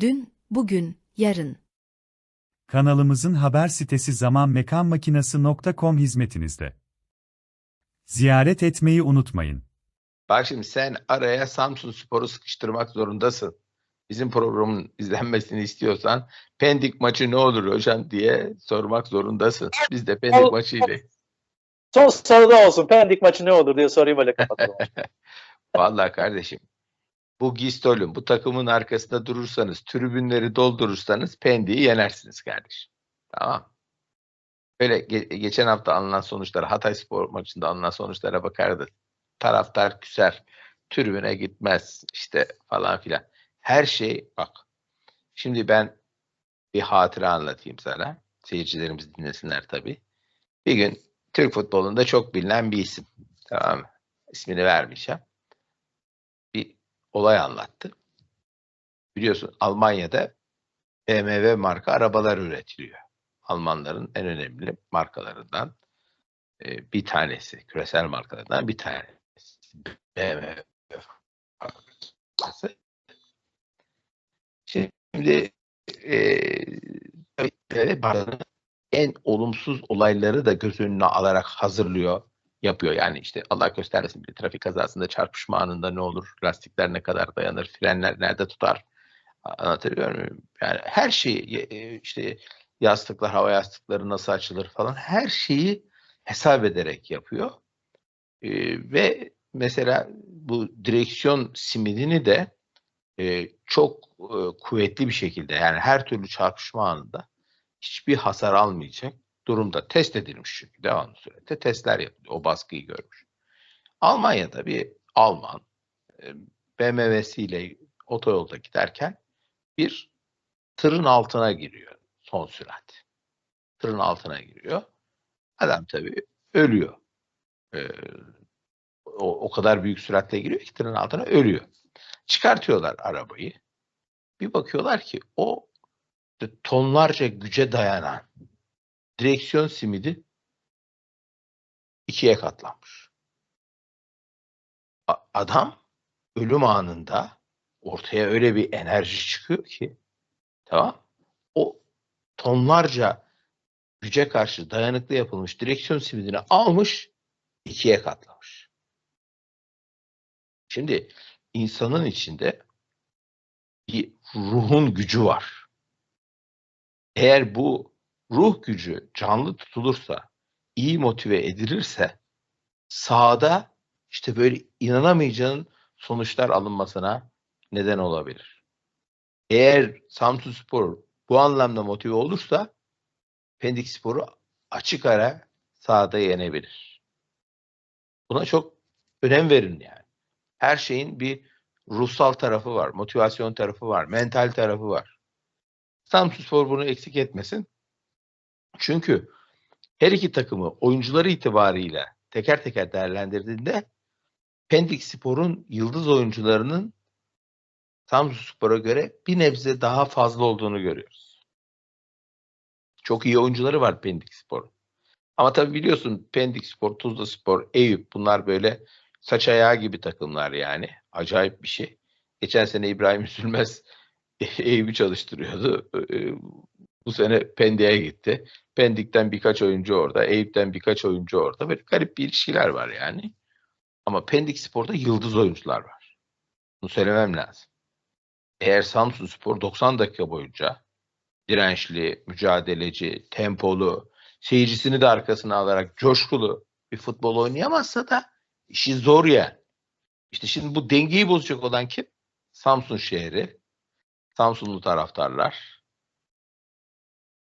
Dün, bugün, yarın. Kanalımızın haber sitesi zamanmekanmakinası.com hizmetinizde. Ziyaret etmeyi unutmayın. Bak şimdi sen araya Samsun Spor'u sıkıştırmak zorundasın. Bizim programın izlenmesini istiyorsan Pendik maçı ne olur hocam diye sormak zorundasın. Biz de Pendik Ol- maçıyla. Son soruda olsun. Pendik maçı ne olur diye sorayım öyle kapatalım. Vallahi kardeşim bu Gistol'ün bu takımın arkasında durursanız, tribünleri doldurursanız Pendik'i yenersiniz kardeşim. Tamam. Böyle ge- geçen hafta alınan sonuçlara, Hatay Spor maçında alınan sonuçlara bakardı. Taraftar küser, tribüne gitmez işte falan filan. Her şey bak. Şimdi ben bir hatıra anlatayım sana. Seyircilerimiz dinlesinler tabii. Bir gün Türk futbolunda çok bilinen bir isim. Tamam mı? İsmini vermeyeceğim. Olay anlattı. Biliyorsun Almanya'da BMW marka arabalar üretiliyor. Almanların en önemli markalarından e, bir tanesi. Küresel markalarından bir tanesi. BMW markası. Şimdi e, en olumsuz olayları da göz önüne alarak hazırlıyor, yapıyor. Yani işte Allah göstermesin bir trafik kazasında çarpışma anında ne olur, lastikler ne kadar dayanır, frenler nerede tutar, anlatabiliyor muyum? Yani her şeyi e, işte yastıklar, hava yastıkları nasıl açılır falan her şeyi hesap ederek yapıyor. E, ve mesela bu direksiyon simidini de e, çok e, kuvvetli bir şekilde yani her türlü çarpışma anında hiçbir hasar almayacak durumda test edilmiş çünkü devamlı surette testler yapılıyor. O baskıyı görmüş. Almanya'da bir Alman e, BMW'siyle otoyolda giderken bir tırın altına giriyor son sürat. Tırın altına giriyor. Adam tabii ölüyor. Ee, o, o kadar büyük süratle giriyor ki tırın altına ölüyor. Çıkartıyorlar arabayı. Bir bakıyorlar ki o tonlarca güce dayanan direksiyon simidi ikiye katlanmış. A- Adam ölüm anında ortaya öyle bir enerji çıkıyor ki tamam o tonlarca güce karşı dayanıklı yapılmış direksiyon simidini almış ikiye katlamış. Şimdi insanın içinde bir ruhun gücü var. Eğer bu ruh gücü canlı tutulursa, iyi motive edilirse sahada işte böyle inanamayacağın sonuçlar alınmasına neden olabilir. Eğer Samsun Spor bu anlamda motive olursa Pendik Spor'u açık ara sahada yenebilir. Buna çok önem verin yani. Her şeyin bir ruhsal tarafı var, motivasyon tarafı var, mental tarafı var. Samsunspor bunu eksik etmesin. Çünkü her iki takımı oyuncuları itibarıyla teker teker değerlendirdiğinde Pendik Spor'un yıldız oyuncularının Samsunspor'a göre bir nebze daha fazla olduğunu görüyoruz. Çok iyi oyuncuları var Pendik Spor'un. Ama tabii biliyorsun Pendik Spor, Tuzla Spor, Eyüp bunlar böyle saç ayağı gibi takımlar yani. Acayip bir şey. Geçen sene İbrahim Üzülmez Eyüp'ü çalıştırıyordu. Bu sene Pendik'e gitti. Pendik'ten birkaç oyuncu orada, Eyüp'ten birkaç oyuncu orada. Böyle garip bir ilişkiler var yani. Ama Pendik Spor'da yıldız oyuncular var. Bunu söylemem lazım. Eğer Samsun Spor 90 dakika boyunca dirençli, mücadeleci, tempolu, seyircisini de arkasına alarak coşkulu bir futbol oynayamazsa da işi zor yani. İşte şimdi bu dengeyi bozacak olan kim? Samsun şehri, Samsunlu taraftarlar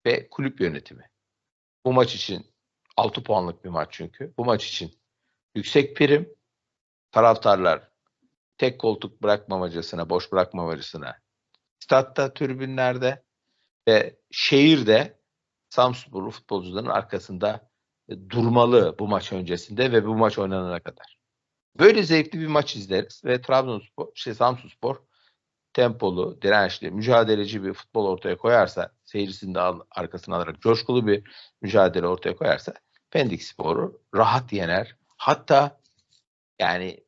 ve kulüp yönetimi. Bu maç için 6 puanlık bir maç çünkü. Bu maç için yüksek prim, taraftarlar tek koltuk bırakmamacasına, boş bırakmamacasına statta, tribünlerde ve şehirde Samsunsporlu futbolcuların arkasında e, durmalı bu maç öncesinde ve bu maç oynanana kadar. Böyle zevkli bir maç izleriz ve Trabzonspor, şey Samsunspor tempolu, dirençli, mücadeleci bir futbol ortaya koyarsa, seyircisini de arkasına alarak coşkulu bir mücadele ortaya koyarsa Pendik Spor'u rahat yener. Hatta yani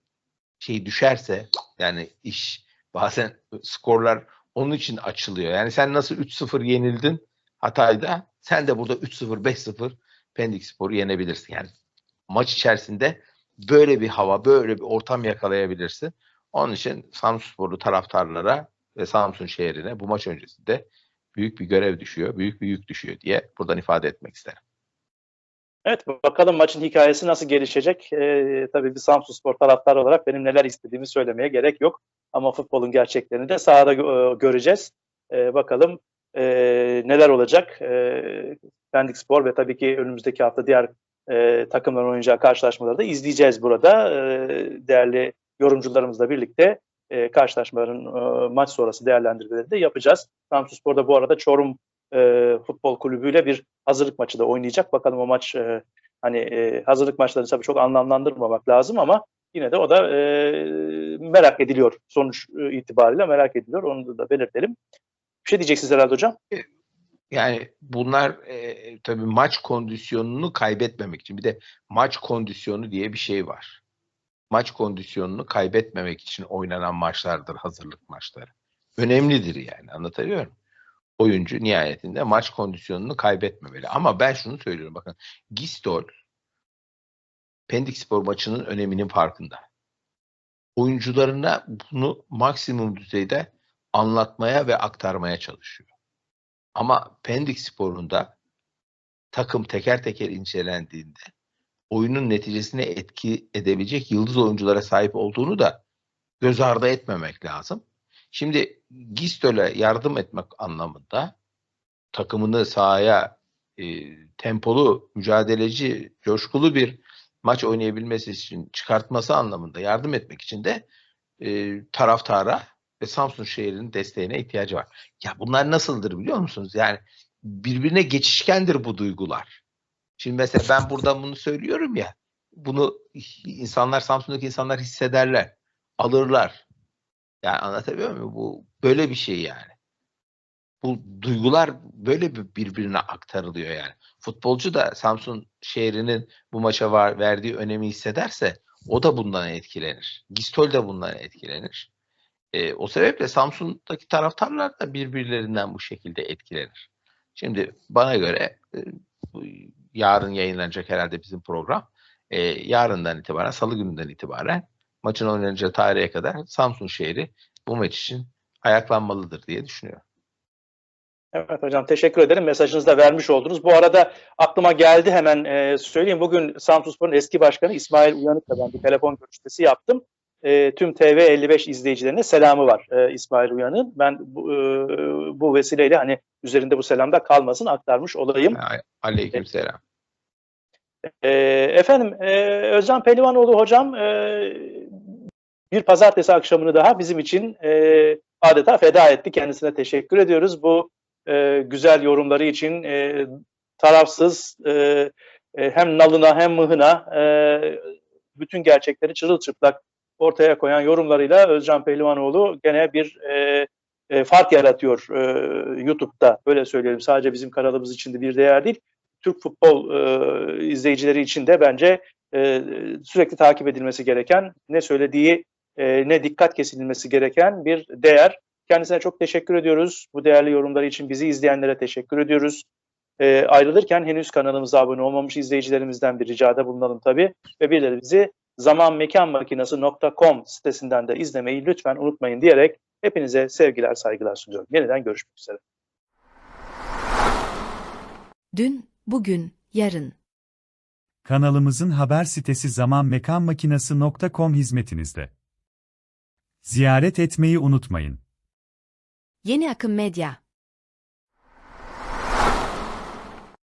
şey düşerse yani iş bazen skorlar onun için açılıyor. Yani sen nasıl 3-0 yenildin Hatay'da sen de burada 3-0 5-0 Pendik Spor'u yenebilirsin. Yani maç içerisinde böyle bir hava, böyle bir ortam yakalayabilirsin. Onun için Samsunsporlu taraftarlara ve Samsun şehrine bu maç öncesinde büyük bir görev düşüyor, büyük bir yük düşüyor diye buradan ifade etmek isterim. Evet bakalım maçın hikayesi nasıl gelişecek. Ee, tabii bir Samsun Spor taraftarı olarak benim neler istediğimi söylemeye gerek yok. Ama futbolun gerçeklerini de sahada gö- göreceğiz. Ee, bakalım e, neler olacak. Ee, Pendik Spor ve tabii ki önümüzdeki hafta diğer e, takımların oynayacağı karşılaşmaları da izleyeceğiz burada. Ee, değerli yorumcularımızla birlikte e, karşılaşmaların e, maç sonrası değerlendirmeleri de yapacağız. Samsun Spor'da bu arada Çorum e, Futbol Kulübü ile bir hazırlık maçı da oynayacak. Bakalım o maç e, hani e, hazırlık maçlarını tabii çok anlamlandırmamak lazım ama yine de o da e, merak ediliyor. Sonuç e, itibariyle merak ediliyor. Onu da belirtelim. Bir şey diyeceksiniz herhalde hocam. Yani bunlar e, tabii maç kondisyonunu kaybetmemek için bir de maç kondisyonu diye bir şey var. Maç kondisyonunu kaybetmemek için oynanan maçlardır hazırlık maçları. Önemlidir yani anlatabiliyor? Oyuncu nihayetinde maç kondisyonunu kaybetmemeli. Ama ben şunu söylüyorum bakın Gistol Pendik Spor maçının öneminin farkında. Oyuncularına bunu maksimum düzeyde anlatmaya ve aktarmaya çalışıyor. Ama Pendik Spor'unda takım teker teker incelendiğinde oyunun neticesine etki edebilecek yıldız oyunculara sahip olduğunu da göz ardı etmemek lazım. Şimdi Gistol'e yardım etmek anlamında takımını sahaya e, tempolu, mücadeleci, coşkulu bir maç oynayabilmesi için çıkartması anlamında yardım etmek için de e, taraftara ve Samsun şehrinin desteğine ihtiyacı var. Ya bunlar nasıldır biliyor musunuz? Yani birbirine geçişkendir bu duygular. Şimdi mesela ben buradan bunu söylüyorum ya. Bunu insanlar Samsun'daki insanlar hissederler. Alırlar. Yani anlatabiliyor muyum? Bu böyle bir şey yani. Bu duygular böyle bir birbirine aktarılıyor yani. Futbolcu da Samsun şehrinin bu maça var, verdiği önemi hissederse o da bundan etkilenir. Gistol de bundan etkilenir. E, o sebeple Samsun'daki taraftarlar da birbirlerinden bu şekilde etkilenir. Şimdi bana göre e, yarın yayınlanacak herhalde bizim program. E, yarından itibaren, salı gününden itibaren maçın oynanacağı tarihe kadar Samsun şehri bu maç için ayaklanmalıdır diye düşünüyorum. Evet hocam teşekkür ederim. Mesajınızı da vermiş oldunuz. Bu arada aklıma geldi hemen e, söyleyeyim. Bugün Samsunspor'un eski başkanı İsmail Uyanık'la ben bir telefon görüşmesi yaptım. E, tüm TV55 izleyicilerine selamı var e, İsmail Uyanık'ın. Ben bu, e, bu vesileyle hani üzerinde bu selamda kalmasın aktarmış olayım. Aleyküm selam. E, efendim e, Özcan Pelivanoğlu hocam e, bir pazartesi akşamını daha bizim için e, adeta feda etti. Kendisine teşekkür ediyoruz. Bu e, güzel yorumları için e, tarafsız e, e, hem nalına hem mıhına e, bütün gerçekleri çırılçıplak ortaya koyan yorumlarıyla Özcan Pehlivanoğlu gene bir e, e, fark yaratıyor e, YouTube'da. Böyle söyleyelim. Sadece bizim kanalımız için de bir değer değil. Türk futbol e, izleyicileri için de bence e, sürekli takip edilmesi gereken, ne söylediği e, ne dikkat kesilmesi gereken bir değer. Kendisine çok teşekkür ediyoruz. Bu değerli yorumları için bizi izleyenlere teşekkür ediyoruz. E, ayrılırken henüz kanalımıza abone olmamış izleyicilerimizden bir ricada bulunalım tabii. Ve birileri bizi zamanmekanmakinası.com sitesinden de izlemeyi lütfen unutmayın diyerek hepinize sevgiler, saygılar sunuyorum. Yeniden görüşmek üzere. Dün, bugün, yarın. Kanalımızın haber sitesi zamanmekanmakinası.com hizmetinizde. Ziyaret etmeyi unutmayın. Yeni Akım Medya.